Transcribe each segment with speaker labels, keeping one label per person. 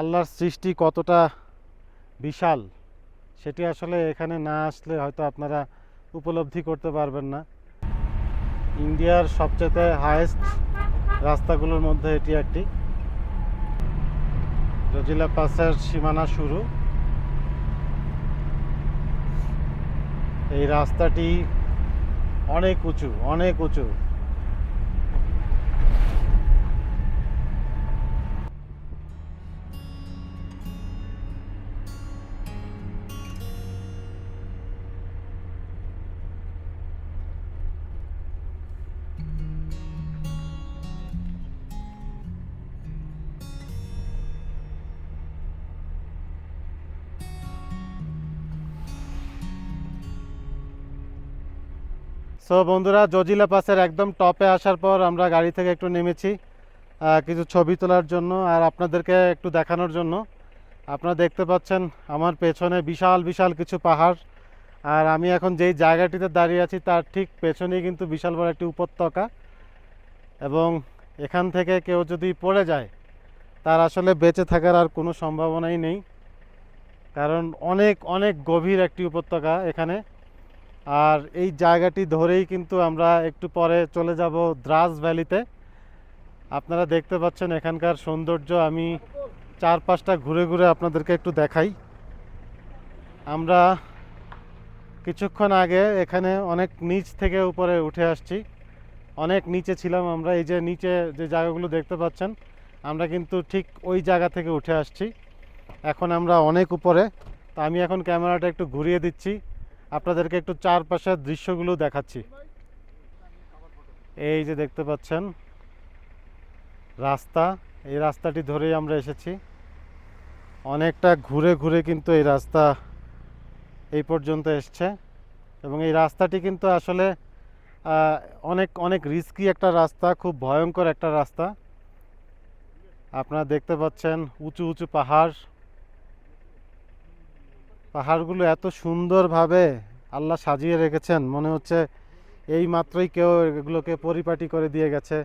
Speaker 1: আল্লাহর সৃষ্টি কতটা বিশাল, সেটি আসলে এখানে না আসলে হয়তো আপনারা উপলব্ধি করতে পারবেন না। ইন্ডিয়ার সবচেয়ে হায়েস্ট রাস্তাগুলোর মধ্যে এটি একটি। রজিলা পাসের সীমানা শুরু। এই রাস্তাটি অনেক উঁচু অনেক উঁচু। সো বন্ধুরা জজিলা পাসের একদম টপে আসার পর আমরা গাড়ি থেকে একটু নেমেছি কিছু ছবি তোলার জন্য আর আপনাদেরকে একটু দেখানোর জন্য। আপনারা দেখতে পাচ্ছেন আমার পেছনে বিশাল বিশাল কিছু পাহাড় আর আমি এখন যেই জায়গাটিতে দাঁড়িয়ে আছি তার ঠিক পেছনেই কিন্তু বিশাল বড় একটি উপত্যকা এবং এখান থেকে কেউ যদি পড়ে যায়, তার আসলে বেঁচে থাকার আর কোনো সম্ভাবনাই নেই। কারণ অনেক অনেক গভীর একটি উপত্যকা এখানে। আর এই জায়গাটি ধরেই কিন্তু আমরা একটু পরে চলে যাব দ্রাস ভ্যালিতে। আপনারা দেখতে পাচ্ছেন এখানকার সৌন্দর্য, আমি চারপাশটা ঘুরে ঘুরে আপনাদেরকে একটু দেখাই। আমরা কিছুক্ষণ আগে এখানে অনেক নিচ থেকে উপরে উঠে আসছি। অনেক নিচে ছিলাম আমরা, এই যে নিচে যে জায়গাগুলো দেখতে পাচ্ছেন, আমরা কিন্তু ঠিক ওই জায়গা থেকে উঠে আসছি। এখন আমরা অনেক উপরে, তো আমি এখন ক্যামেরাটা একটু ঘুরিয়ে দিচ্ছি। আপনাদেরকে একটু চারপাশের দৃশ্যগুলো দেখাচ্ছি। এই যে দেখতে পাচ্ছেন, রাস্তা। এই রাস্তাটি ধরেই আমরা এসেছি। অনেকটা ঘুরে ঘুরে কিন্তু এই রাস্তা এই পর্যন্ত এসছে। এবং এই রাস্তাটি কিন্তু আসলে অনেক অনেক রিস্কি একটা রাস্তা, খুব ভয়ঙ্কর একটা রাস্তা। আপনারা দেখতে পাচ্ছেন, উঁচু উঁচু পাহাড়। পাহাড়গুলো এত সুন্দরভাবে আল্লাহ সাজিয়ে রেখেছেন। মনে হচ্ছে এই মাত্রই কেউ এগুলোকে পরিপাটি করে দিয়ে গেছে।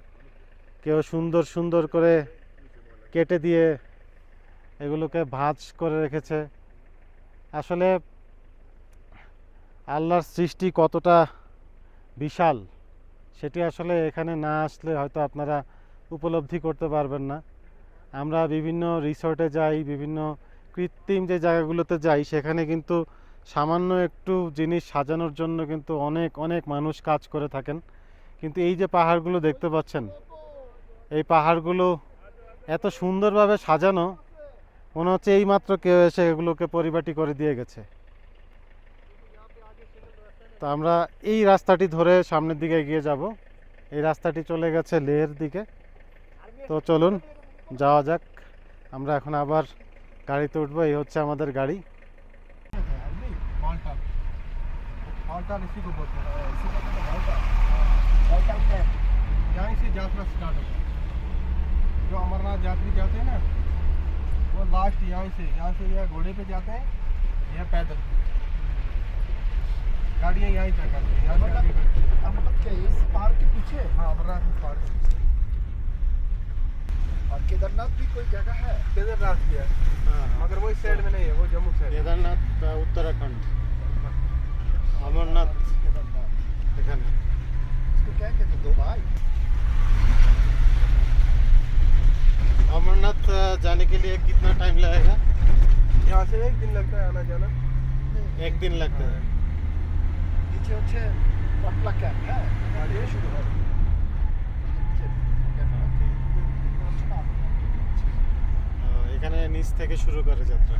Speaker 1: কেউ সুন্দর সুন্দর করে কেটে দিয়ে এগুলোকে ভাঁজ করে রেখেছে। আসলে আল্লাহর সৃষ্টি কতটা বিশাল, সেটি আসলে এখানে না আসলে হয়তো আপনারা উপলব্ধি করতে পারবেন না। আমরা বিভিন্ন রিসর্টে যাই, বিভিন্ন কৃত্রিম যে জায়গাগুলোতে যাই, সেখানে কিন্তু সামান্য একটু জিনিস সাজানোর জন্য কিন্তু অনেক অনেক মানুষ কাজ করে থাকেন। কিন্তু এই যে পাহাড়গুলো দেখতে পাচ্ছেন, এই পাহাড়গুলো এত সুন্দরভাবে সাজানো, মনে হচ্ছে এইমাত্র কেউ এসে এগুলোকে পরিপাটি করে দিয়ে গেছে। তো আমরা এই রাস্তাটি ধরে সামনের দিকে এগিয়ে যাব। এই রাস্তাটি চলে গেছে লেহের দিকে। তো চলুন, যাওয়া যাক। আমরা এখন আবার গাড়িতে উঠবো এই হচ্ছে আমাদের গাড়ি
Speaker 2: माल्टा माल्टा इसी को बोलते हैं यहाँ से यात्रा स्टार्ट होता है जो अमरनाथ यात्री जाते हैं ना वो लास्ट यहाँ से यहाँ से या घोड़े पे जाते हैं या पैदल गाड़ियाँ यहीं तक आती हैं यहाँ से आगे बढ़ती हैं।
Speaker 3: अमरनाथ के इस पहाड़ के पीछे
Speaker 2: हाँ अमरनाथ पार्क
Speaker 3: और केदारनाथ भी कोई जगह है?
Speaker 2: केदारनाथ भी है। हाँ, हाँ। मगर वो इस साइड में नहीं है वो जम्मू साइड
Speaker 1: केदारनाथ उत्तराखंड। अमरनाथ।
Speaker 3: इसको क्या कहते दो भाई
Speaker 1: अमरनाथ जाने के लिए कितना टाइम लगेगा?
Speaker 2: यहाँ से एक दिन लगता है आना जाना।
Speaker 1: एक दिन लगता है।
Speaker 3: पीछे अच्छे पटला कैंप
Speaker 1: है। हाँ, নিচ থেকে শুরু করে যাত্রা।